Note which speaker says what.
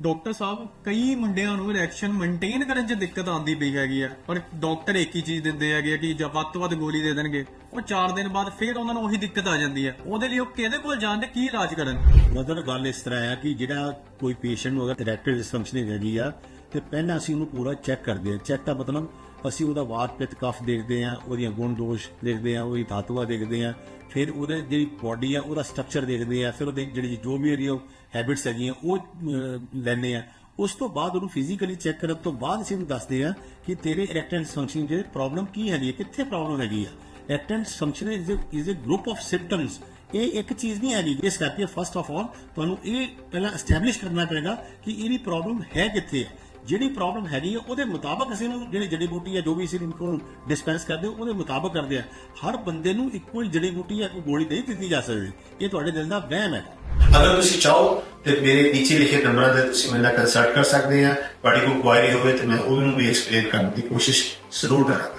Speaker 1: Doctor ਸਾਹਿਬ, ਕਈ ਮੁੰਡਿਆਂ ਨੂੰ ਇਰੈਕਸ਼ਨ ਮੇਨਟੇਨ ਕਰਨ 'ਚ ਦਿੱਕਤ ਆਉਂਦੀ ਪਈ ਹੈਗੀ ਆ। ਪਰ ਡਾਕਟਰ ਇੱਕ ਹੀ ਚੀਜ਼ ਦਿੰਦੇ ਹੈਗੇ ਕਿ ਜਾਂ ਵੱਧ ਤੋਂ ਵੱਧ ਗੋਲੀ ਦੇ ਦੇਣਗੇ। ਉਹ 4 ਦਿਨ ਬਾਅਦ ਫਿਰ ਉਹਨਾਂ ਨੂੰ ਉਹੀ ਦਿੱਕਤ ਆ ਜਾਂਦੀ ਹੈ ਉਹਦੇ ਲਈ ਉਹ ਕਿਹਦੇ ਕੋਲ ਜਾਣ ਤੇ ਕੀ ਇਲਾਜ ਕਰਨ?
Speaker 2: ਮਤਲਬ ਗੱਲ ਇਸ ਤਰ੍ਹਾਂ ਆ ਕਿ ਜਿਹੜਾ ਕੋਈ ਪੇਸ਼ੈਂਟ ਨੂੰ ਅਗਰ ਇਰੈਕਟਿਵ ਡਿਸਫੰਕਸ਼ਨ ਹੈਗੀ ਆ ਤੇ ਪਹਿਲਾਂ ਅਸੀਂ ਉਹਨੂੰ ਪੂਰਾ ਚੈੱਕ ਕਰਦੇ ਹਾਂ। ਚੈੱਕ ਦਾ ਮਤਲਬ ਅਸੀਂ ਉਹਦਾ ਵਾਤ ਪਿਤ ਕਫ ਦੇਖਦੇ ਹਾਂ ਉਹਦੀਆਂ ਗੁਣ ਦੋਸ਼ ਦੇਖਦੇ ਹਾਂ ਉਹਦੀ ਧਾਤੂਆਂ ਦੇਖਦੇ ਹਾਂ। ਫਿਰ ਉਹਦੇ ਜਿਹੜੀ ਬਾਡੀ ਆ ਉਹਦਾ ਸਟਰਕਚਰ ਦੇਖਦੇ ਆ ਫਿਰ ਉਹਦੇ ਜਿਹੜੀ ਜੋ ਵੀ ਇਹਦੀ ਹੈਬਿਟਸ ਹੈਗੀਆਂ ਉਹ ਅਹ, ਲੈਂਦੇ ਆ ਉਸ ਤੋਂ ਬਾਅਦ ਉਹਨੂੰ ਫਿਜ਼ੀਕਲੀ ਚੈੱਕ ਕਰਨ ਤੋਂ ਬਾਅਦ ਅਸੀਂ ਉਹਨੂੰ ਦੱਸਦੇ ਆ ਕਿ ਤੇਰੇ ਇਰੈਕਟਿਵ ਫੰਕਸ਼ਨ ਦੇ ਪ੍ਰੋਬਲਮ ਕੀ ਹੈਗੀ ਹੈ ਕਿੱਥੇ ਪ੍ਰੋਬਲਮ ਹੈਗੀ ਆ। Erectile function is is a group of symptoms ਇਹ ਇੱਕ ਚੀਜ਼ ਨਹੀਂ ਹੈਗੀ। ਇਸ ਕਰਕੇ ਫਸਟ ਆਫ ਆਲ ਤੁਹਾਨੂੰ ਇਹ ਪਹਿਲਾਂ ਐਸਟੈਬਲਿਸ਼ ਕਰਨਾ ਪਏਗਾ ਕਿ ਇਹਦੀ ਪ੍ਰੋਬਲਮ ਹੈ ਕਿੱਥੇ ਹੈ ਜਿਹੜੀ ਪ੍ਰੋਬਲਮ ਹੈਗੀ ਹੈ ਉਹਦੇ ਮੁਤਾਬਕ ਅਸੀਂ ਨੂੰ ਜਿਹੜੀ ਜੜੀ ਬੂਟੀ ਹੈ ਜੋ ਵੀ ਅਸੀਂ ਇਨਕੋ ਡਿਸਪੈਂਸ ਕਰਦੇ ਉਹਦੇ ਮੁਤਾਬਕ ਕਰਦੇ ਆ। ਹਰ ਬੰਦੇ ਨੂੰ ਇੱਕੋ ਹੀ ਜੜੀ ਬੂਟੀ ਜਾਂ ਕੋਈ ਗੋਲੀ ਨਹੀਂ ਦਿੱਤੀ ਜਾ ਸਕਦੀ। ਇਹ ਤੁਹਾਡੇ ਦਿਲ ਦਾ ਵਹਿਮ ਹੈ।
Speaker 3: ਅਗਰ ਤੁਸੀਂ ਚਾਹੋ ਤੇ ਮੇਰੇ ਨੀਚੇ ਲਿਖੇ ਨੰਬਰਾਂ ਤੇ ਤੁਸੀਂ ਮੇਰੇ ਨਾਲ ਕੰਸਲਟ ਕਰ ਸਕਦੇ ਆ। ਤੁਹਾਡੀ ਕੋਈ ਕੁਆਇਰੀ ਹੋਵੇ ਤੇ ਮੈਂ ਉਹਨੂੰ ਵੀ ਐਕਸਪਲੇਨ ਕਰਨ ਦੀ ਕੋਸ਼ਿਸ਼ ਜ਼ਰੂਰ ਕਰਾਂਗਾ।